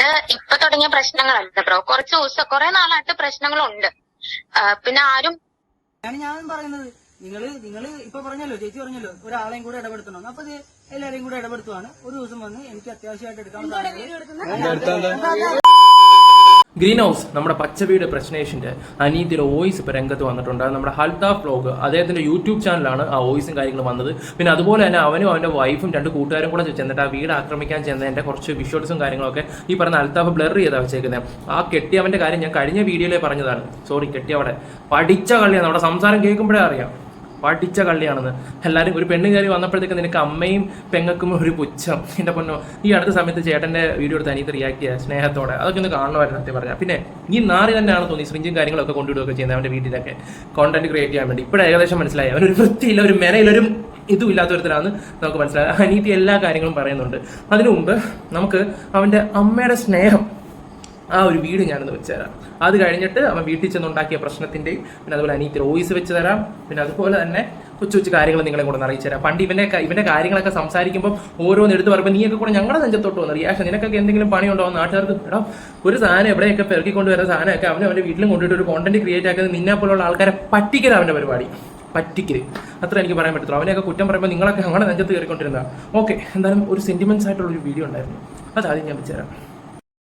ഇത് ഇപ്പൊ തുടങ്ങിയ പ്രശ്നങ്ങളല്ല ബ്രോ. കുറച്ച് ദിവസം കുറെ നാളായിട്ട് പ്രശ്നങ്ങളുണ്ട്. പിന്നെ ആരും ആണ് ഞാൻ പറയുന്നത് നിങ്ങൾ നിങ്ങൾ ഇപ്പൊ പറഞ്ഞല്ലോ ചേച്ചി പറഞ്ഞല്ലോ ഒരാളെയും കൂടെ ഇടപെടുത്തണം. അപ്പൊ എല്ലാരെയും കൂടെ ഇടപെടുത്തുവാണ്. ഒരു ദിവസം വന്ന് എനിക്ക് അത്യാവശ്യമായിട്ട് എടുക്കാൻ ഗ്രീൻ ഹൗസ് നമ്മുടെ പച്ചവീട് പ്രശ്നേഷിന്റെ അനീതിയുടെ വോയിസ് ഇപ്പോൾ രംഗത്ത് വന്നിട്ടുണ്ട്. നമ്മുടെ ഹൽദ ഫ്ലോഗ് അദ്ദേഹത്തിന്റെ യൂട്യൂബ് ചാനലാണ് ആ വോയിസും കാര്യങ്ങളും വന്നത്. പിന്നെ അതുപോലെ തന്നെ അവനും അവന്റെ വൈഫും രണ്ട് കൂട്ടുകാരും കൂടെ ചെന്നിട്ട് ആ വീട് ആക്രമിക്കാൻ ചെന്നതിന്റെ കുറച്ച് വിഷ്വൽസും കാര്യങ്ങളൊക്കെ ഈ പറഞ്ഞ അൽത്താഫ് ബ്ലർ ചെയ്താ വെച്ചേക്കുന്നത് ആ കെട്ടിയവന്റെ കാര്യം ഞാൻ കഴിഞ്ഞ വീഡിയോയിലേ പറഞ്ഞതാണ്. സോറി കെട്ടിയവിടെ പഠിച്ച കളിയാണ്. നമ്മുടെ സംസാരം കേൾക്കുമ്പോഴേ അറിയാം. പഠിച്ച കള്ളിയാണെന്ന്. എല്ലാവരും ഒരു പെണ്ണ് കയറി വന്നപ്പോഴത്തേക്ക് നിനക്ക് അമ്മയും പെങ്ങൾക്കും ഒരു പുച്ഛം. എന്റെ പൊന്നോ ഈ അടുത്ത സമയത്ത് ചേട്ടന്റെ വീഡിയോ എടുത്ത് അനീത്ത് റിയാക്ട് ചെയ്യുക സ്നേഹത്തോടെ. അതൊക്കെ ഒന്ന് കാണുമായിരുന്നു സത്യം പറഞ്ഞാൽ പിന്നെ ഈ നാറി തന്നെയാണ് തോന്നി ശ്രിഞ്ചും കാര്യങ്ങളൊക്കെ കൊണ്ടുവിടുകയൊക്കെ ചെയ്യുന്നത് അവന്റെ വീട്ടിലൊക്കെ. കോണ്ടന്റ് ക്രിയേറ്റ് ചെയ്യാൻ വേണ്ടി. ഇപ്പോഴും ഏകദേശം മനസ്സിലായി അവനൊരു വൃത്തിയില്ല ഒരു മെനയിലൊരു ഇതും ഒരുത്തരാന്ന് നമുക്ക് മനസ്സിലായി. അനീതി എല്ലാ കാര്യങ്ങളും പറയുന്നുണ്ട്. അതിനു മുമ്പ് നമുക്ക് അവന്റെ അമ്മയുടെ സ്നേഹം ആ ഒരു വീട് ഞാനൊന്ന് വെച്ച് തരാം അത് കഴിഞ്ഞിട്ട് അവൻ വീട്ടിൽ ചെന്നുണ്ടാക്കിയ പ്രശ്നത്തിന്റെയും പിന്നെ അതുപോലെ അനീത്തി വോയിസ് വെച്ച് തരാം പിന്നെ അതുപോലെ തന്നെ കൊച്ചു കൊച്ചു കാര്യങ്ങൾ നിങ്ങളെ കൂടെ അറിയിച്ചു തരാം പണ്ട് ഇവന്റെ ഇവന്റെ കാര്യങ്ങളൊക്കെ സംസാരിക്കുമ്പോൾ ഓരോന്ന് എടുത്ത് പറയുമ്പോൾ നീയൊക്കെ കൂടെ ഞങ്ങളുടെ നെഞ്ചത്തോട്ട് വന്നു റിയാക്ഷൻ നിനക്കൊക്കെ എന്തെങ്കിലും പണിയുണ്ടോ നാട്ടുകാർക്ക് എടാ ഒരു സാധനം എവിടെയൊക്കെ പെറുക്കി കൊണ്ടുവരുന്ന സാധനമൊക്കെ അവനെ അവന്റെ വീട്ടിലും കൊണ്ടിട്ട് ഒരു കോണ്ടന്റ് ക്രിയേറ്റ് ആക്കുന്നത് നിന്നെ പോലുള്ള ആൾക്കാരെ പറ്റിക്കൽ അവന്റെ പരിപാടി. പറ്റിക്കൽ. അത്ര എനിക്ക് പറയാൻ പറ്റത്തുള്ളൂ. അവനെയൊക്കെ കുറ്റം പറയുമ്പോൾ നിങ്ങളൊക്കെ ഞങ്ങളുടെ നെഞ്ചത്ത് കയറിക്കൊണ്ടിരുന്ന. ഓക്കെ എന്തായാലും ഒരു സെന്റിമെന്റ്സ് ആയിട്ടുള്ള ഒരു വീഡിയോ ഉണ്ടായിരുന്നു. അത് ആദ്യം ഞാൻ വെച്ചുതരാം.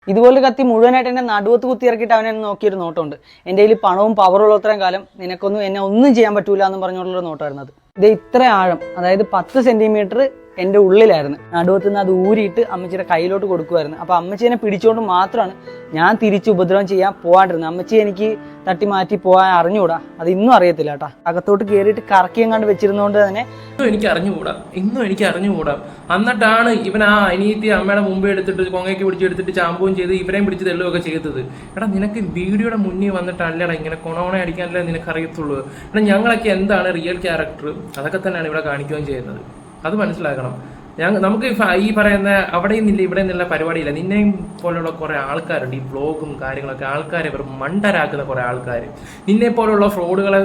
ഇതുപോലെ കത്തി മുഴുവനായിട്ട് എന്നെ നടുവത്ത് കുത്തി ഇറക്കിയിട്ട് അവനെ നോക്കിയൊരു നോട്ടമുണ്ട്. എന്റെ കയ്യിൽ പണവും പവറും ഉള്ളത്രയും കാലം നിനക്കൊന്നും എന്നെ ഒന്നും ചെയ്യാൻ പറ്റൂല എന്ന് പറഞ്ഞുകൊണ്ടുള്ള അത്. ഇത് ഇത്ര ആഴം അതായത് പത്ത് സെന്റിമീറ്റർ എന്റെ ഉള്ളിലായിരുന്നു. നടുവത്ത് നിന്ന് അത് ഊരിയിട്ട് അമ്മച്ചിയുടെ കയ്യിലോട്ട് കൊടുക്കുമായിരുന്നു അപ്പോൾ അമ്മച്ചീനെ പിടിച്ചുകൊണ്ട് മാത്രമാണ് ഞാൻ തിരിച്ച് ഉപദ്രവം ചെയ്യാൻ പോകാണ്ടിരുന്നത് അമ്മച്ചി എനിക്ക് തട്ടി മാറ്റി പോകാൻ അറിഞ്ഞുകൂടാ? അത് ഇന്നും അറിയത്തില്ല കേട്ടാ. അകത്തോട്ട് കയറിയിട്ട് കറക്കിയും കണ്ട് വെച്ചിരുന്നോണ്ട് തന്നെ എനിക്ക് അറിഞ്ഞുകൂടാ? ഇന്നും എനിക്ക് അറിഞ്ഞുകൂടാ? എന്നിട്ടാണ് ഇവൻ ആ അനിയത്തി അമ്മയുടെ മുമ്പേ എടുത്തിട്ട് കൊങ്ങയ്ക്ക് പിടിച്ച് എടുത്തിട്ട് ചാമ്പും ചെയ്ത് ഇവരെയും പിടിച്ച് തെള്ളുമൊക്കെ ചെയ്തത്. എടാ നിനക്ക് വീഡിയോയുടെ മുന്നിൽ വന്നിട്ടല്ലടാ ഇങ്ങനെ കൊണോണ അടിക്കാനല്ലേ നിനക്ക് അറിയത്തുള്ളൂ എടാ ഞങ്ങളൊക്കെ എന്താണ് റിയൽ ക്യാരക്ടർ അതൊക്കെ തന്നെയാണ് ഇവിടെ കാണിക്കുകയും ചെയ്യുന്നത്. അത് മനസ്സിലാക്കണം. ഞങ്ങൾ നമുക്ക് ഈ പറയുന്ന അവിടെ നിന്നില്ല ഇവിടെ നിന്നുള്ള പരിപാടിയില്ല. നിന്നെയും പോലുള്ള കുറെ ആൾക്കാരുണ്ട്. ഈ ബ്ലോഗും കാര്യങ്ങളൊക്കെ ആൾക്കാരെ വെറും മണ്ടരാക്കുന്ന കുറെ ആൾക്കാർ നിന്നെ പോലുള്ള ഫ്രോഡുകളെ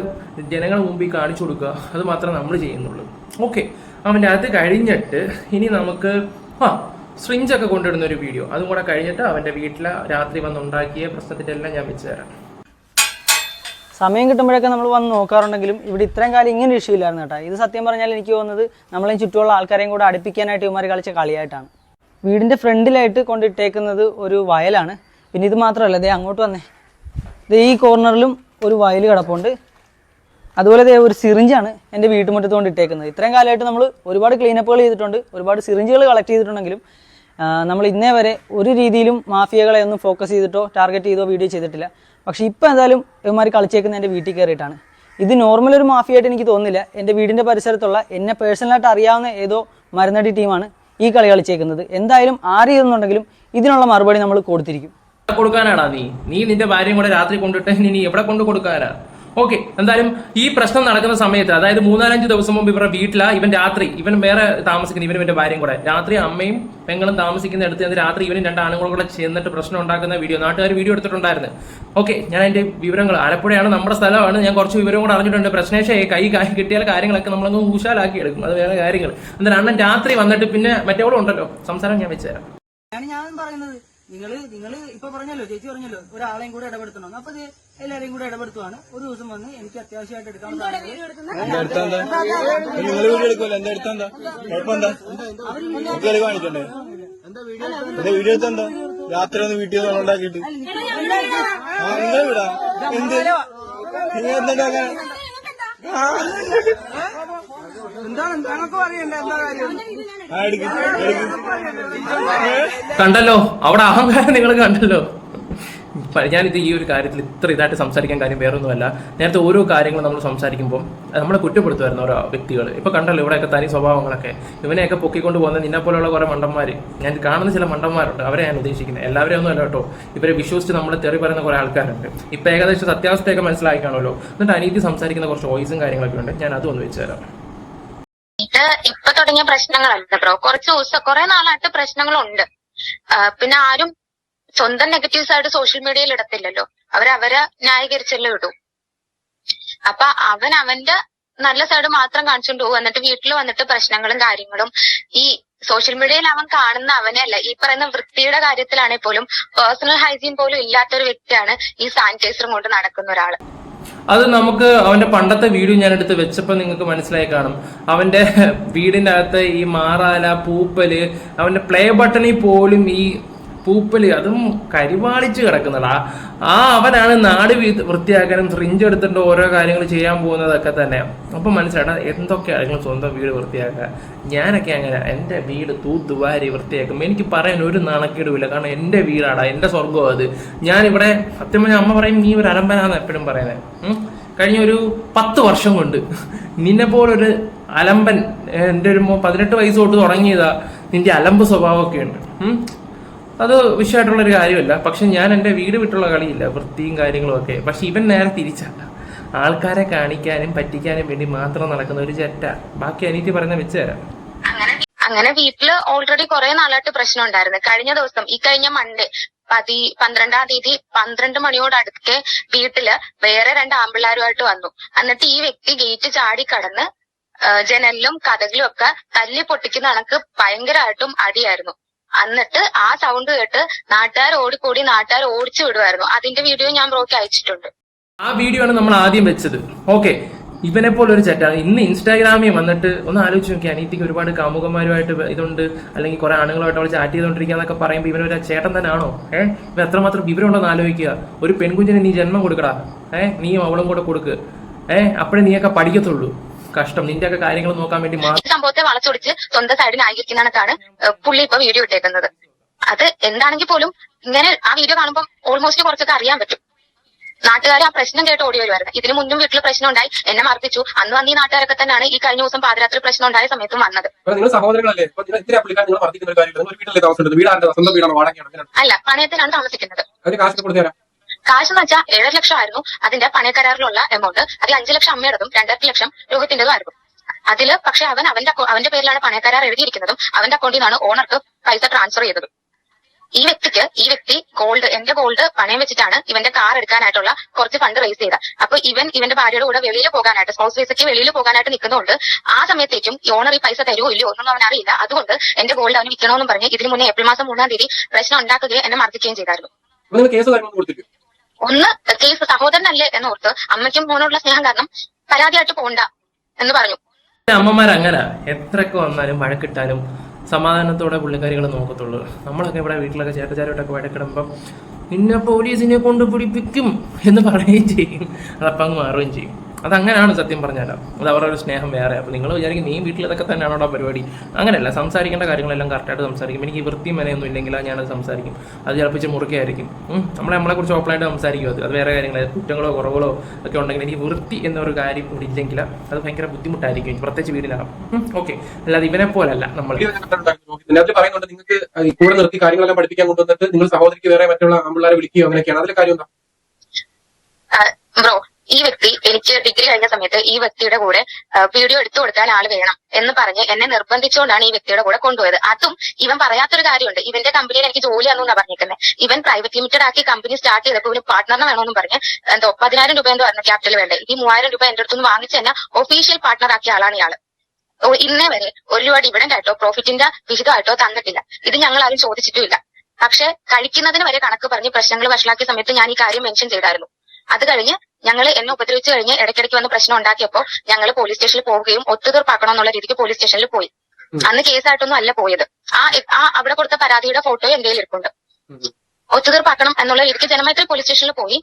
ജനങ്ങളുടെ മുമ്പിൽ കാണിച്ചു കൊടുക്കുക. അത് മാത്രമേ നമ്മൾ ചെയ്യുന്നുള്ളൂ. ഓക്കെ അവന്റെ അത് കഴിഞ്ഞിട്ട് ഇനി നമുക്ക് ആ സ്ട്രിഞ്ചൊക്കെ കൊണ്ടിടുന്ന ഒരു വീഡിയോ അതും കൂടെ കഴിഞ്ഞിട്ട് അവന്റെ വീട്ടിലെ രാത്രി വന്നുണ്ടാക്കിയ പ്രശ്നത്തിന്റെ എല്ലാം ഞാൻ വെച്ച് തരാം. സമയം കിട്ടുമ്പോഴൊക്കെ നമ്മൾ വന്ന് നോക്കാറുണ്ടെങ്കിലും ഇവിടെ ഇത്രയും കാലം ഇങ്ങനെ ഇഷ്യൂ ഇല്ലായിരുന്നു കേട്ടോ. ഇത് സത്യം പറഞ്ഞാൽ എനിക്ക് തോന്നുന്നത് നമ്മളെ ചുറ്റുമുള്ള ആൾക്കാരെയും കൂടെ അടുപ്പിക്കാനായിട്ട് ഇവന്മാർ കളിച്ച കളിയായിട്ടാണ്. വീടിന്റെ ഫ്രണ്ടിലായിട്ട് കൊണ്ടിട്ടേക്കുന്നത് ഒരു വയലാണ്. പിന്നെ ഇത് മാത്രമല്ല ദേ അങ്ങോട്ട് വന്നേ. ദേ ഈ കോർണറിലും ഒരു വയൽ കിടപ്പുണ്ട്. അതുപോലെ ദേ ഒരു സിറിഞ്ചാണ് എന്റെ വീട്ടുമുറ്റത്ത് കൊണ്ട് ഇട്ടേക്കുന്നത് ഇത്രയും കാലമായിട്ട് നമ്മൾ ഒരുപാട് ക്ലീനപ്പുകൾ ചെയ്തിട്ടുണ്ട്. ഒരുപാട് സിറിഞ്ചുകൾ കളക്ട് ചെയ്തിട്ടുണ്ടെങ്കിലും നമ്മൾ ഇന്നേ വരെ ഒരു രീതിയിലും മാഫിയകളെ ഒന്നും ഫോക്കസ് ചെയ്തിട്ടോ ടാർഗറ്റ് ചെയ്തോ വീഡിയോ ചെയ്തിട്ടില്ല. പക്ഷേ ഇപ്പം എന്തായാലും ഇവന്മാർ കളിച്ചേക്കുന്നത് എന്റെ വീട്ടിൽ കയറിയിട്ടാണ്. ഇത് നോർമൽ ഒരു മാഫിയായിട്ട് എനിക്ക് തോന്നുന്നില്ല. എന്റെ വീടിന്റെ പരിസരത്തുള്ള എന്നെ പേഴ്സണലായിട്ട് അറിയാവുന്ന ഏതോ മരുന്നടി ടീമാണ് ഈ കളി കളിച്ചേക്കുന്നത്. എന്തായാലും ആര് ചെയ്തെന്നുണ്ടെങ്കിലും ഇതിനുള്ള മറുപടി നമ്മൾ കൊടുത്തിരിക്കും. കൊടുക്കാനാടാ നീ. നീ നിന്റെ ഭാര്യയും കൂടെ രാത്രി കൊണ്ടിട്ട് നീ എവിടെ കൊണ്ട് കൊടുക്കാനാ? ഓക്കെ എന്തായാലും ഈ പ്രശ്നം നടക്കുന്ന സമയത്ത് അതായത് മൂന്നാലഞ്ച് ദിവസം മുമ്പ് ഇവരുടെ വീട്ടില ഇവൻ രാത്രി ഇവൻ വേറെ താമസിക്കുന്ന ഇവനും ഇവന്റെ ഭാര്യയും കൂടെ. രാത്രി അമ്മയും പെങ്ങളും താമസിക്കുന്ന അടുത്ത് രാത്രി ഇവനും രണ്ട് ആണുങ്ങളും കൂടെ ചെന്നിട്ട് പ്രശ്നം ഉണ്ടാക്കുന്ന വീഡിയോ നാട്ടുകാർ വീഡിയോ എടുത്തിട്ടുണ്ടായിരുന്നു. ഓക്കെ ഞാൻ അതിന്റെ വിവരങ്ങൾ ആലപ്പുഴയാണ് നമ്മുടെ സ്ഥലമാണ് ഞാൻ കുറച്ച് വിവരം കൂടെ അറിഞ്ഞിട്ടുണ്ട്. പ്രശ്നേഷേ കൈ കിട്ടിയാൽ കാര്യങ്ങളൊക്കെ നമ്മളങ്ങ് ഊശാലാക്കി എടുക്കും അത് വേറെ കാര്യങ്ങൾ. എന്തായാലും അണ്ണൻ രാത്രി വന്നിട്ട് പിന്നെ മറ്റേവളും ഉണ്ടല്ലോ സംസാരം ഞാൻ വെച്ചുതരാം ഞാൻ പറയുന്നത്. നിങ്ങൾ നിങ്ങൾ ഇപ്പൊ പറഞ്ഞല്ലോ ചേച്ചി പറഞ്ഞല്ലോ ഒരാളെയും കൂടെ ഇടപെടുത്തണം. അപ്പൊ എല്ലാരെയും കൂടെ ഇടപെടുത്തുവാണ്. ഒരു ദിവസം വന്ന് എനിക്ക് അത്യാവശ്യമായിട്ട് എടുക്കാൻ വീഡിയോ രാത്രി ഒന്ന് വീട്ടിൽ നിന്ന് ഉണ്ടാക്കിയിട്ട്. എന്താ വിടാ എന്താ കാര്യം ആ എടുക്ക് എടുക്ക് കണ്ടല്ലോ? അവിടെ അഹങ്കാരം നിങ്ങൾ കണ്ടല്ലോ. ഞാനിത് ഈ ഒരു കാര്യത്തിൽ ഇത്ര ഇതായിട്ട് സംസാരിക്കാൻ കാര്യം വേറൊന്നുമല്ല. നേരത്തെ ഓരോ കാര്യങ്ങളും നമ്മൾ സംസാരിക്കുമ്പോൾ നമ്മളെ കുറ്റപ്പെടുത്തുമായിരുന്നു ഓരോ വ്യക്തികൾ. ഇപ്പൊ കണ്ടല്ലോ ഇവിടെയൊക്കെ തനി സ്വഭാവങ്ങളൊക്കെ. ഇവനെയൊക്കെ പൊക്കിക്കൊണ്ട് പോകുന്ന നിന്നെ പോലെയുള്ള കുറെ മണ്ടന്മാർ ഞാൻ കാണുന്ന ചില മണ്ടന്മാരുണ്ട്. അവരെ ഞാൻ ഉദ്ദേശിക്കുന്നത്. എല്ലാവരെയും ഒന്നും അല്ല കേട്ടോ. ഇവരെ വിശ്വസിച്ച് നമ്മൾ തെറി പറയുന്ന കുറെ ആൾക്കാരുണ്ട്. ഇപ്പൊ ഏകദേശം സത്യാവസ്ഥയൊക്കെ മനസ്സിലാക്കി കാണുമല്ലോ. എന്നിട്ട് അനീതി സംസാരിക്കുന്ന കുറച്ച് വോയിസും കാര്യങ്ങളൊക്കെ ഉണ്ട്. ഞാൻ അതും ഒന്ന് വെച്ച് തരാം. ഇപ്പൊ തുടങ്ങിയ പ്രശ്നങ്ങളല്ല ബ്രോ. കുറച്ച് ദിവസം കുറെ നാളായിട്ട് പ്രശ്നങ്ങളുണ്ട്. പിന്നെ ആരും സ്വന്തം നെഗറ്റീവ്സ് ആയിട്ട് സോഷ്യൽ മീഡിയയിൽ ഇടത്തില്ലല്ലോ. അവരവരെ ന്യായീകരിച്ചല്ലോ ഇടൂ. അപ്പൊ അവൻ അവന്റെ നല്ല സൈഡ് മാത്രം കാണിച്ചുകൊണ്ട് പോകും എന്നിട്ട് വീട്ടിൽ വന്നിട്ട് പ്രശ്നങ്ങളും കാര്യങ്ങളും ഈ സോഷ്യൽ മീഡിയയിൽ അവൻ കാണുന്ന അവനല്ല ഈ പറയുന്ന വൃത്തിയുടെ കാര്യത്തിലാണെങ്കിൽ പോലും പേഴ്സണൽ ഹൈജീൻ പോലും ഇല്ലാത്തൊരു വ്യക്തിയാണ് ഈ സാനിറ്റൈസറും കൊണ്ട് നടക്കുന്ന ഒരാൾ. അത് നമുക്ക് അവന്റെ പണ്ടത്തെ വീഡിയോ ഞാൻ എടുത്ത് വെച്ചപ്പോൾ നിങ്ങൾക്ക് മനസ്സിലായി കാണും. അവന്റെ വീടിന്റെ അകത്ത് ഈ മാറാല പൂപ്പൽ അവന്റെ പ്ലേ ബട്ടണിൽ പോലും ഈ പൂപ്പൽ അതും കരിവാളിച്ച് കിടക്കുന്നതാ. ആ അവനാണ് നാട് വൃത്തിയാക്കാനും ഫ്രിഞ്ച് എടുത്തിട്ട് ഓരോ കാര്യങ്ങൾ ചെയ്യാൻ പോകുന്നതൊക്കെ തന്നെ. അപ്പം മനസ്സിലാട്ടാ ആളുകൾ സ്വന്തം വീട് വൃത്തിയാക്കുക? ഞാനൊക്കെ അങ്ങനെ എന്റെ വീട് തൂത്തുവാരി വൃത്തിയാക്കും എനിക്ക് പറയാൻ ഒരു നാണക്കേടുമില്ല. കാരണം എന്റെ വീടാടാ എന്റെ സ്വർഗം അത്. ഞാനിവിടെ സത്യം പറഞ്ഞാൽ അമ്മ പറയും നീ ഒരു അലമ്പനാന്ന് എപ്പോഴും പറയുന്നത് കഴിഞ്ഞ ഒരു പത്ത് വർഷം കൊണ്ട് നിന്നെ പോലൊരു അലമ്പൻ എന്റെ ഒരു പതിനെട്ട് വയസ്സ് തൊട്ട് തുടങ്ങിയതാ നിന്റെ അലമ്പ് സ്വഭാവമൊക്കെ ഉണ്ട്. അത് വിഷയമായിട്ടുള്ളൊരു കാര്യമല്ല. പക്ഷെ ഞാൻ എന്റെ വീട് വിട്ടുള്ള കളിയില്ല വൃത്തിയും കാര്യങ്ങളും ഒക്കെ. പക്ഷെ ഇവൻ നേരെ തിരിച്ചല്ല ആൾക്കാരെ കാണിക്കാനും പറ്റിക്കാനും വേണ്ടി മാത്രം നടക്കുന്ന ഒരു ചെറ്റ. ബാക്കി പറയുന്ന വെച്ച് തരാം. അങ്ങനെ വീട്ടിൽ ഓൾറെഡി കുറെ നാളായിട്ട് പ്രശ്നം ഉണ്ടായിരുന്നു. കഴിഞ്ഞ ദിവസം ഈ കഴിഞ്ഞ മൺഡേ പതി പന്ത്രണ്ടാം തീയതി പന്ത്രണ്ട് മണിയോട് അടുത്ത് വീട്ടിൽ വേറെ രണ്ട് ആമ്പിള്ളാരുമായിട്ട് വന്നു. എന്നിട്ട് ഈ വ്യക്തി ഗേറ്റ് ചാടി കടന്ന് ജനലിലും കഥകളും ഒക്കെ തല്ലി പൊട്ടിക്കുന്ന കണക്ക് ഭയങ്കരമായിട്ടും അടിയായിരുന്നു. എന്നിട്ട് ആ സൗണ്ട് കേട്ട് നാട്ടുകാർ ഓടിക്കൂടി നാട്ടുകാർ ഓടിച്ചു വിടുമായിരുന്നു അതിന്റെ വീഡിയോ ഞാൻ ബ്രോക്ക് അയച്ചിട്ടുണ്ട്. ആ വീഡിയോ ആണ് നമ്മൾ ആദ്യം വെച്ചത്. ഓക്കെ ഇവനെ പോലെ ഒരു ചെറ്റാണ് ഇന്ന് ഇൻസ്റ്റാഗ്രാമിൽ വന്നിട്ട് ഒന്ന് ആലോചിച്ച് നോക്കി അനീതിക്ക് ഒരുപാട് കാമുകന്മാരുമായിട്ട് ഇതുണ്ട്. അല്ലെങ്കിൽ കുറെ ആണുങ്ങളുമായിട്ട് അവൾ ചാറ്റ് ചെയ്തുകൊണ്ടിരിക്കുക എന്നൊക്കെ പറയുമ്പോൾ ഇവനൊരു ചേട്ടൻ തന്നെയാണോ? ഏഹ് ഇവൻ എത്രമാത്രം വിവരമുണ്ടെന്ന് ആലോചിക്കുക. ഒരു പെൺകുഞ്ഞിന് നീ ജന്മം കൊടുക്കടാ. ഏഹ് നീയും അവളും കൂടെ കൊടുക്ക്. ഏഹ് അപ്പോഴേ നീയൊക്കെ പഠിക്കത്തുള്ളൂ. കഷ്ടം. നിന്റെ ഒക്കെ കാര്യങ്ങൾ നോക്കാൻ വേണ്ടി മാത്രം സംഭവത്തെ വളച്ചൊടിച്ച് സ്വന്തം സൈഡിൽ ആയിരിക്കുന്നതാണ് പുള്ളി ഇപ്പൊ വീഡിയോ ഇട്ടേക്കുന്നത്. അത് എന്താണെങ്കിൽ പോലും ഇങ്ങനെ ആ വീഡിയോ കാണുമ്പോൾ ഓൾമോസ്റ്റ് കുറച്ചൊക്കെ അറിയാൻ പറ്റും. നാട്ടുകാർ ആ പ്രശ്നം കേട്ട് ഓടി വരുമായിരുന്നു. ഇതിനു മുന്നും വീട്ടിൽ പ്രശ്നം ഉണ്ടായി എന്നെ മർദ്ദിച്ചു അന്ന് വന്ന് ഈ നാട്ടുകാരൊക്കെ തന്നെയാണ് ഈ കഴിഞ്ഞ ദിവസം പാതിരാത്രി പ്രശ്നം ഉണ്ടായ സമയത്തും വന്നത്. അല്ല പണയത്തിലാണ് താമസിക്കുന്നത്. കാശ് എന്ന് വെച്ചാൽ ഏഴര ലക്ഷം ആയിരുന്നു അതിന്റെ പണയക്കരാറിലുള്ള എമൗണ്ട് അതിൽ അഞ്ചു ലക്ഷം അമ്മയുടേതും രണ്ടര ലക്ഷം രോഹിത്തിന്റേതും ആയിരുന്നു അതിൽ പക്ഷെ അവൻ അവന്റെ അവന്റെ പേരിലാണ് പണയക്കരാർ എഴുതിയിരിക്കുന്നതും. അവന്റെ അക്കൗണ്ടിൽ നിന്നാണ് ഓണർക്ക് പൈസ ട്രാൻസ്ഫർ ചെയ്തത്. ഈ വ്യക്തിക്ക് ഈ വ്യക്തി ഗോൾഡ് എന്റെ ഗോൾഡ് പണയം വെച്ചിട്ടാണ് ഇവന്റെ കാർ എടുക്കാനായിട്ടുള്ള കുറച്ച് ഫണ്ട് റേസ് ചെയ്ത അപ്പൊ ഇവൻ ഇവന്റെ ഭാര്യയുടെ കൂടെ വെളിയിൽ പോകാനായിട്ട് സ്പോർട്സ് വിസയ്ക്ക് വെളിയിൽ പോകാനായിട്ട് നിൽക്കുന്നതുകൊണ്ട് ആ സമയത്തേക്കും ഈ ഓണർ ഈ പൈസ തരുമോ ഇല്ലയോ ഒന്നും അവൻ അറിയില്ല. അതുകൊണ്ട് എന്റെ ഗോൾഡ് അവന് വിൽക്കണമെന്നും പറഞ്ഞ് ഇതിന് മുന്നേ ഏപ്രിൽ മാസം മൂന്നാം തീയതി പ്രശ്നം ഉണ്ടാക്കുകയും എന്നെ മർദ്ദിക്കുകയും ചെയ്തായിരുന്നു. ഒന്ന് കേസ് സഹോദരനല്ലേ എന്നോർത്ത് അമ്മയ്ക്കും മോനോടുള്ള സ്നേഹം കാരണം പരാതിയായിട്ട് പോണ്ട എന്ന് പറഞ്ഞു. അമ്മമാർ അങ്ങനെ. എത്രയൊക്കെ വന്നാലും കിട്ടാനും സമാധാനത്തോടെ പുള്ളിക്കാരികൾ നോക്കത്തുള്ളൂ. നമ്മളൊക്കെ ഇവിടെ വീട്ടിലൊക്കെ ചേട്ടച്ചാരോട്ടൊക്കെ വഴക്കിടുമ്പം പിന്നെ പോലീസിനെ കൊണ്ട് പിടിപ്പിക്കും എന്ന് പറയുകയും ചെയ്യും. അതപ്പം മാറുകയും ചെയ്യും. അതങ്ങനെയാണ് സത്യം പറഞ്ഞാൽ അത് അവരുടെ ഒരു സ്നേഹം വേറെ. അപ്പോൾ നിങ്ങൾ വിചാരിക്കും നീ വീട്ടിൽ ഇതൊക്കെ തന്നെയാണോ പരിപാടി? അങ്ങനെയല്ല സംസാരിക്കേണ്ട കാര്യങ്ങളെല്ലാം കറക്റ്റായിട്ട് സംസാരിക്കും. എനിക്ക് വൃത്തി വൃത്തിയും മനയൊന്നും ഇല്ലെങ്കിൽ ഞാനത് സംസാരിക്കും. അത് ചിലപ്പോൾ മുറുകയായിരിക്കും. നമ്മൾ നമ്മളെ നമ്മളെക്കുറിച്ച് ഓപ്പണായിട്ട് സംസാരിക്കും അത് അത് വേറെ കാര്യങ്ങൾ കുറ്റങ്ങളോ കുറവുകളോ ഒക്കെ ഉണ്ടെങ്കിൽ എനിക്ക് വൃത്തി എന്നൊരു കാര്യം കൂടി ഇല്ലെങ്കിൽ അത് ഭയങ്കര ബുദ്ധിമുട്ടായിരിക്കും പ്രത്യേകിച്ച് വീട്ടിലാണ് ഓക്കെ അല്ലാതെ ഇവനെ പോലല്ല നമ്മൾ. പറയുന്നുണ്ട് നിങ്ങൾക്ക് കൂടെ നിർത്തി കാര്യങ്ങളെല്ലാം പഠിപ്പിക്കാൻ കൊണ്ടുവന്നിട്ട് നിങ്ങൾ സഹോദരിക്ക് വേറെ മറ്റുള്ള ആമ്പിള്ളാരെ വിളിക്കുകയോ അങ്ങനെയൊക്കെയാണ്. അതിലെ കാര്യം എന്താ? ബ്രോ ഈ വ്യക്തി എനിക്ക് ഡിഗ്രി കഴിഞ്ഞ സമയത്ത് ഈ വ്യക്തിയുടെ കൂടെ വീഡിയോ എടുത്തു കൊടുക്കാൻ ആൾ വേണം എന്ന് പറഞ്ഞ് എന്നെ നിർബന്ധിച്ചുകൊണ്ടാണ് ഈ വ്യക്തിയുടെ കൂടെ കൊണ്ടുപോയത്. അതും ഇവൻ പറയാത്തൊരു കാര്യമുണ്ട്. ഇവന്റെ കമ്പനിയിൽ എനിക്ക് ജോലി ജോലിയാണെന്നാ പറഞ്ഞിരിക്കുന്നത് ഇവൻ പ്രൈവറ്റ് ലിമിറ്റഡ് ആക്കി കമ്പനി സ്റ്റാർട്ട് ചെയ്തപ്പോൾ ഇവന് പാർട്ട്ണറിനെ വേണമെന്നും പറഞ്ഞ് എന്തോ പതിനായിരം രൂപ എന്ന് പറഞ്ഞ ക്യാപിറ്റൽ വേണ്ടേ. ഈ മൂവായിരം രൂപ എന്റെ അടുത്തുനിന്ന് വാങ്ങിച്ച് തന്നെ ഒഫീഷ്യൽ പാർട്ട്ണർ ആക്കിയ ആളാണ് ഇയാൾ. ഇന്നേ വരെ ഒരു രൂപ ഡിവിഡന്റ് ആയിട്ടോ പ്രോഫിറ്റിന്റെ വിഹിതമായിട്ടോ തന്നിട്ടില്ല. ഇത് ഞങ്ങൾ ആരും ചോദിച്ചിട്ടുമില്ല. പക്ഷെ കഴിക്കുന്നതിന് വരെ കണക്ക് പറഞ്ഞ് പ്രശ്നങ്ങൾ വഷളാക്കിയ സമയത്ത് ഞാൻ ഈ കാര്യം മെൻഷൻ ചെയ്തായിരുന്നു. അത് കഴിഞ്ഞ് ഞങ്ങൾ എന്നെ ഉപദ്രവിച്ചു കഴിഞ്ഞ് ഇടയ്ക്കിടയ്ക്ക് വന്ന് പ്രശ്നം ഉണ്ടാക്കിയപ്പോൾ ഞങ്ങൾ പോലീസ് സ്റ്റേഷനിൽ പോവുകയും ഒത്തുതീർപ്പാക്കണം എന്നുള്ള രീതിക്ക് പോലീസ് സ്റ്റേഷനിൽ പോയി. അന്ന് കേസായിട്ടൊന്നും അല്ല പോയത്. ആ ആ അവിടെ കൊടുത്ത പരാതിയുടെ ഫോട്ടോ എന്റെ കയ്യിൽ ഇരിപ്പുണ്ട് ഒത്തുതീർപ്പാക്കണം എന്നുള്ള രീതിക്ക് ജനമൈത്രി പോലീസ് സ്റ്റേഷനിൽ പോയി.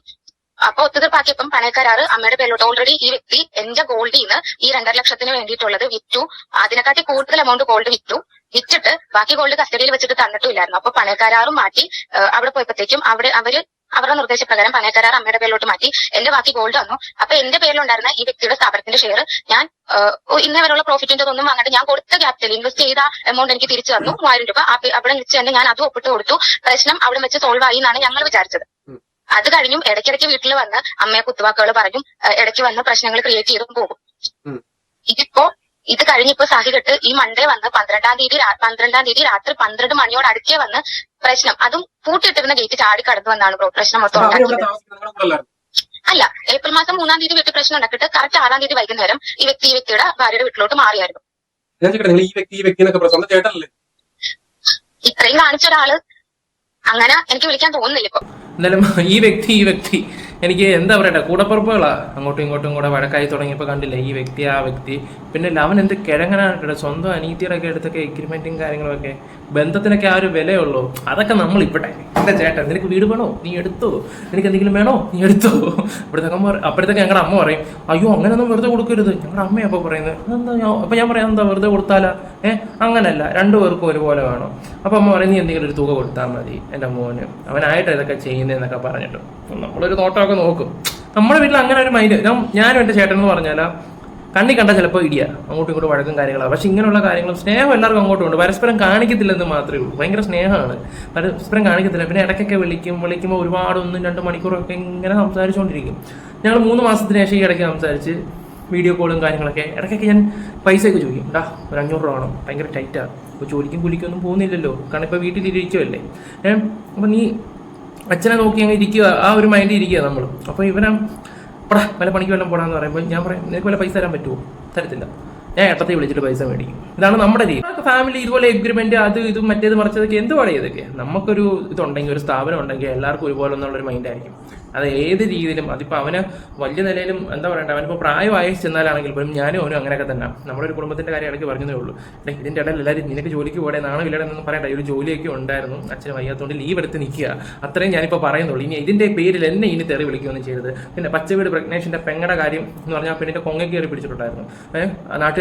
അപ്പൊ ഒത്തുതീർപ്പാക്കിയപ്പം പണയക്കരാറ് അമ്മയുടെ പേരിലോട്ട് ഓൾറെഡി ഈ വ്യക്തി എന്റെ ഗോൾഡിൽ നിന്ന് ഈ രണ്ടര ലക്ഷത്തിന് വേണ്ടിയിട്ടുള്ളത് വിറ്റു. അതിനെക്കാട്ടി കൂടുതൽ എമൗണ്ട് ഗോൾഡ് വിറ്റു. വിറ്റിട്ട് ബാക്കി ഗോൾഡ് കസ്റ്റഡിയിൽ വെച്ചിട്ട് തന്നിട്ടില്ലായിരുന്നു അപ്പൊ പണയക്കാരാറും മാറ്റി അവിടെ പോയപ്പോഴത്തേക്കും അവിടെ അവർ അവരുടെ നിർദ്ദേശപ്രകാരം പണയക്കാരാർ അമ്മയുടെ പേരിലോട്ട് മാറ്റി. എന്റെ ബാക്കി ഗോൾഡ് വന്നു. അപ്പൊ എന്റെ പേരിലുണ്ടായിരുന്ന ഈ വ്യക്തിയുടെ സ്ഥാപനത്തിന്റെ ഷെയർ ഞാൻ ആ, ഓ, ഇന്നേ വരെയുള്ള പ്രോഫിറ്റിന്റെ ഒന്നും വാങ്ങാണ്ട് ഞാൻ കൊടുത്ത ക്യാപിറ്റൽ ഇൻവെസ്റ്റ് ചെയ്ത എമൗണ്ട് എനിക്ക് തിരിച്ചു തന്നു മൂവായിരം രൂപ. അവിടെ വെച്ച് തന്നെ ഞാൻ അത് ഒപ്പിട്ട് കൊടുത്തു. പ്രശ്നം അവിടെ വെച്ച് സോൾവ് ആയി എന്നാണ് ഞങ്ങൾ വിചാരിച്ചത്. അത് കഴിഞ്ഞും ഇടയ്ക്കിടയ്ക്ക് വീട്ടിൽ വന്ന് അമ്മയെ കുത്തുവാക്കുകൾ പറഞ്ഞു ഇടയ്ക്ക് വന്ന് പ്രശ്നങ്ങൾ ക്രിയേറ്റ് ചെയ്തും പോകും. ഇതിപ്പോ ഇത് കഴിഞ്ഞിപ്പോ സഹികെട്ട് ഈ മൺഡേ വന്ന് പന്ത്രണ്ടാം തീയതി പന്ത്രണ്ടാം തീയതി രാത്രി പന്ത്രണ്ട് മണിയോട് അടുക്കേ വന്ന് പ്രശ്നം. അതും പൂട്ടിയിട്ടിരുന്ന ഗേറ്റ് ചാടി കടന്നു വന്നാണ് ബ്രോ പ്രശ്നം മൊത്തം ഉണ്ടാക്കിയത്. അല്ല ഏപ്രിൽ മാസം മൂന്നാം തീയതി വീട്ടിൽ പ്രശ്നം ഉണ്ടാക്കിയിട്ട് കറക്റ്റ് ആറാം തീയതി വൈകുന്നേരം ഈ വ്യക്തി ഈ വ്യക്തിയുടെ ഭാര്യയുടെ വീട്ടിലോട്ട് മാറിയായിരുന്നു. ഇത്രയും കാണിച്ച ഒരാൾ അങ്ങനെ എനിക്ക് വിളിക്കാൻ തോന്നുന്നില്ല ഇപ്പൊ. എന്തായാലും ഈ വ്യക്തി ഈ വ്യക്തി. എനിക്ക് എന്താ പറയട്ടെ കൂടപ്പുറപ്പുകളാണ് അങ്ങോട്ടും ഇങ്ങോട്ടും കൂടെ വഴക്കായി തുടങ്ങിയപ്പോൾ കണ്ടില്ലേ ഈ വ്യക്തി ആ വ്യക്തി. പിന്നെ അവൻ എന്ത് കിഴങ്ങനാണ് സ്വന്തം അനീതിയുടെ എടുത്തൊക്കെ എഗ്രിമെന്റും കാര്യങ്ങളൊക്കെ. ബന്ധത്തിനൊക്കെ ആ ഒരു വിലയുള്ളൂ അതൊക്കെ നമ്മൾ ഇവിടെ എന്റെ ചേട്ടൻ നിനക്ക് വീട് വേണോ? നീ എടുത്തോ. നിനക്ക് എന്തെങ്കിലും വേണോ? നീ എടുത്തോ. പറ- അപ്പോഴത്തേക്ക് ഞങ്ങളുടെ അമ്മ പറയും അയ്യോ അങ്ങനെയൊന്നും വെറുതെ കൊടുക്കരുത്. ഞങ്ങളുടെ അമ്മയാണ് അപ്പോൾ പറയുന്നത്. എന്താ ഞാൻ അപ്പൊ ഞാൻ പറയാം എന്താ വെറുതെ കൊടുത്താലാ? ഏ? അങ്ങനല്ല. രണ്ടുപേർക്കും ഒരുപോലെ വേണം. അപ്പൊ അമ്മ പറയും നീ എന്തെങ്കിലും ഒരു തുക കൊടുത്താൽ മതി. എന്റെ മോന്. അവനായിട്ട് ഇതൊക്കെ ചെയ്യുന്നതെന്നൊക്കെ പറഞ്ഞിട്ട്. നമ്മളൊരു നോട്ടമൊക്കെ നോക്കും. നമ്മുടെ വീട്ടിൽ അങ്ങനെ ഒരു മൈൻഡ് ഞാനും എന്റെ ചേട്ടൻ എന്ന് പറഞ്ഞാൽ കണ്ണി കണ്ട ചിലപ്പോൾ ഇടിയ. അങ്ങോട്ടും ഇങ്ങോട്ടും വഴക്കും കാര്യങ്ങളാണ് പക്ഷെ ഇങ്ങനെയുള്ള കാര്യങ്ങളും സ്നേഹം എല്ലാവർക്കും അങ്ങോട്ടും ഉണ്ട് പരസ്പരം കാണിക്കത്തില്ലെന്ന് മാത്രമേ ഉള്ളൂ. ഭയങ്കര സ്നേഹമാണ്. പരസ്പരം കാണിക്കത്തില്ല. പിന്നെ ഇടയ്ക്കൊക്കെ വിളിക്കും. വിളിക്കുമ്പോൾ ഒരുപാട് ഒന്നും രണ്ടും മണിക്കൂറൊക്കെ ഇങ്ങനെ സംസാരിച്ചുകൊണ്ടിരിക്കും ഞങ്ങൾ മൂന്ന് മാസത്തിന് ശേഷം ഈ ഇടയ്ക്ക് സംസാരിച്ച് വീഡിയോ കോളും കാര്യങ്ങളൊക്കെ. ഇടയ്ക്കൊക്കെ ഞാൻ പൈസയൊക്കെ ചോദിക്കും. ഡാ ഒരു അഞ്ഞൂറ് രൂപ വേണം. ഭയങ്കര ടൈറ്റാണ് അപ്പോൾ ജോലിക്കും കുലിക്കും ഒന്നും പോകുന്നില്ലല്ലോ. കാരണം ഇപ്പോൾ വീട്ടിലിരിക്കുമല്ലേ ഏഹ് അപ്പം നീ അച്ഛനെ നോക്കി അങ്ങ് ഇരിക്കുക. ആ ഒരു മൈൻഡിൽ ഇരിക്കുക നമ്മൾ അപ്പോൾ ഇവനെ പടാ വല്ല പണിക്ക് വല്ലതും പോടാന്ന് പറയുമ്പോൾ ഞാൻ പറയും നിനക്ക് വല്ല പൈസ തരാൻ പറ്റുമോ തരത്തില്ല. ഞാൻ ഏട്ടത്തെ വിളിച്ചിട്ട് പൈസ മേടിക്കും. ഇതാണ് നമ്മുടെ രീതി. ഫാമിലി ഇതുപോലെ എഗ്രിമെന്റ് അത് ഇതും മറ്റേത് മറിച്ചതൊക്കെ എന്തുവാണ് ഇതൊക്കെ? നമുക്കൊരു ഇതുണ്ടെങ്കിൽ ഒരു സ്ഥാപനം ഉണ്ടെങ്കിൽ എല്ലാവർക്കും ഒരുപോലെ എന്നുള്ളൊരു മൈൻഡ് ആയിരിക്കും. അത് ഏത് രീതിയിലും അതിപ്പോൾ അവന് വലിയ നിലയിലും എന്താ പറയണ്ട അവനിപ്പോൾ പ്രായമായി ചെന്നാലാണെങ്കിൽ പോലും ഞാനും അവനും അങ്ങനെയൊക്കെ തന്നെ. നമ്മുടെ ഒരു കുടുംബത്തിന്റെ കാര്യം ഇടയ്ക്ക് പറഞ്ഞതേ ഉള്ളൂ. ഇതിന്റെ ഇടയിൽ എല്ലാവരും നിനക്ക് ജോലിക്ക് പോടെ നാളെ ഇല്ലടെന്നൊന്നും പറയണ്ട. ഈ ഒരു ജോലിയൊക്കെ ഉണ്ടായിരുന്നു. അച്ഛൻ വയ്യാത്തതുകൊണ്ട് ലീവ് എടുത്ത് നിൽക്കുക. അത്രയും ഞാനിപ്പോൾ പറയുന്നുള്ളൂ. ഇനി ഇതിന്റെ പേരിൽ എന്നെ ഇനി തെറി വിളിക്കുകയൊന്നും ചെയ്തത് പിന്നെ പച്ചവീട് പ്രഗ്നേഷന്റെ പെങ്ങടെ കാര്യം എന്ന് പറഞ്ഞാൽ പെണ്ണിന്റെ കൊങ്ങ കയറി പിടിച്ചിട്ടുണ്ടായിരുന്നു. ഏഹ്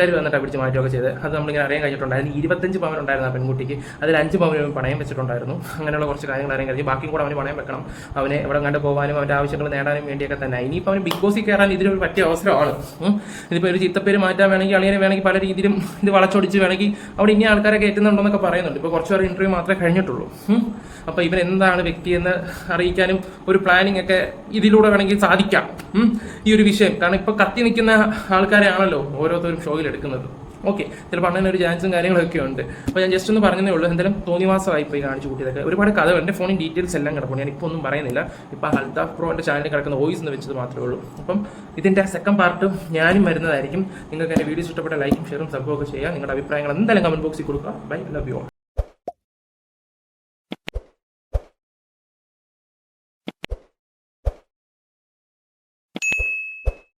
നാട്ടുകാർ വന്നിട്ട് പിടിച്ച് മാറ്റുകയൊക്കെ ചെയ്ത് അത് നമ്മളിങ്ങനെ അറിയാൻ കഴിഞ്ഞിട്ടുണ്ടായിരുന്നു ഇരുപത്തഞ്ച് പവൻ ഉണ്ടായിരുന്നു ആ പെൺകുട്ടിക്ക്. അതിൽ അഞ്ച് പവൻ പണയം വെച്ചിട്ടുണ്ടായിരുന്നു. അങ്ങനെയുള്ള കുറച്ച് കാര്യങ്ങൾ അറിയാൻ കഴിഞ്ഞു. ബാക്കിയും കൂടെ അവന് പണയം വെക്കണം. അവനെ എവിടെ കണ്ട് പോകാനും അവന്റെ ആവശ്യങ്ങൾ നേടാനും വേണ്ടിയൊക്കെ തന്നെ. ഇനിയിപ്പോൾ അവന് ബിഗ് ബോസിൽ കയറാൻ ഇതിനൊരു പറ്റിയ അവസരമാണ്. ഇതിപ്പോൾ ഒരു ചിത്തപ്പേര് മാറ്റാൻ വേണമെങ്കിൽ അളിയനെ വേണമെങ്കിൽ പല രീതിയിലും ഇത് വളച്ചൊടിച്ച് വേണമെങ്കിൽ അവിടെ ഇനി ആൾക്കാരെ കയറ്റുന്നുണ്ടെന്നൊക്കെ പറയുന്നുണ്ട്. ഇപ്പോൾ കുറച്ച് പേർ ഇന്റർവ്യൂ മാത്രമേ കഴിഞ്ഞിട്ടുള്ളൂ. അപ്പോൾ ഇവൻ എന്താണ് വ്യക്തിയെന്ന് അറിയിക്കാനും ഒരു പ്ലാനിങ് ഒക്കെ ഇതിലൂടെ വേണമെങ്കിൽ സാധിക്കാം. ഈ ഒരു വിഷയം. കാരണം ഇപ്പോൾ കത്തി നിൽക്കുന്ന ആൾക്കാരെയാണല്ലോ ഓരോരുത്തരും ഷോയിൽ എടുക്കുന്നത് ഓക്കെ ചിലപ്പോൾ അങ്ങനെ ഒരു ചാൻസും കാര്യങ്ങളൊക്കെ ഉണ്ട്. അപ്പോൾ ഞാൻ ജസ്റ്റ് ഒന്ന് പറഞ്ഞതേ ഉള്ളൂ എന്തായാലും തോന്നിവാസമായി പോയി കാണിച്ചു കൂട്ടിയതൊക്കെ. ഒരുപാട് കഥ എന്റെ ഫോണിൻ ഡീറ്റെയിൽസ് എല്ലാം കിടപ്പുണ്ട്. ഞാൻ ഇപ്പോൾ ഒന്നും പറയുന്നില്ല. ഇപ്പോൾ ഹൽതാഫ് പ്രോ എന്റെ ചാനലിൽ കിടക്കുന്ന വോയിസ് എന്ന് വെച്ചത് മാത്രമേ ഉള്ളൂ. അപ്പം ഇതിന്റെ സെക്കൻഡ് പാർട്ട് ഞാനും വരുന്നതായിരിക്കും. നിങ്ങൾക്ക് എന്റെ വീഡിയോസ് ഇഷ്ടപ്പെട്ട ലൈക്കും ഷെയറും സബ്ബും ഒക്കെ ചെയ്യുക നിങ്ങളുടെ അഭിപ്രായങ്ങൾ എന്തായാലും കമന്റ് ബോക്സിൽ കൊടുക്കുക. Bye love you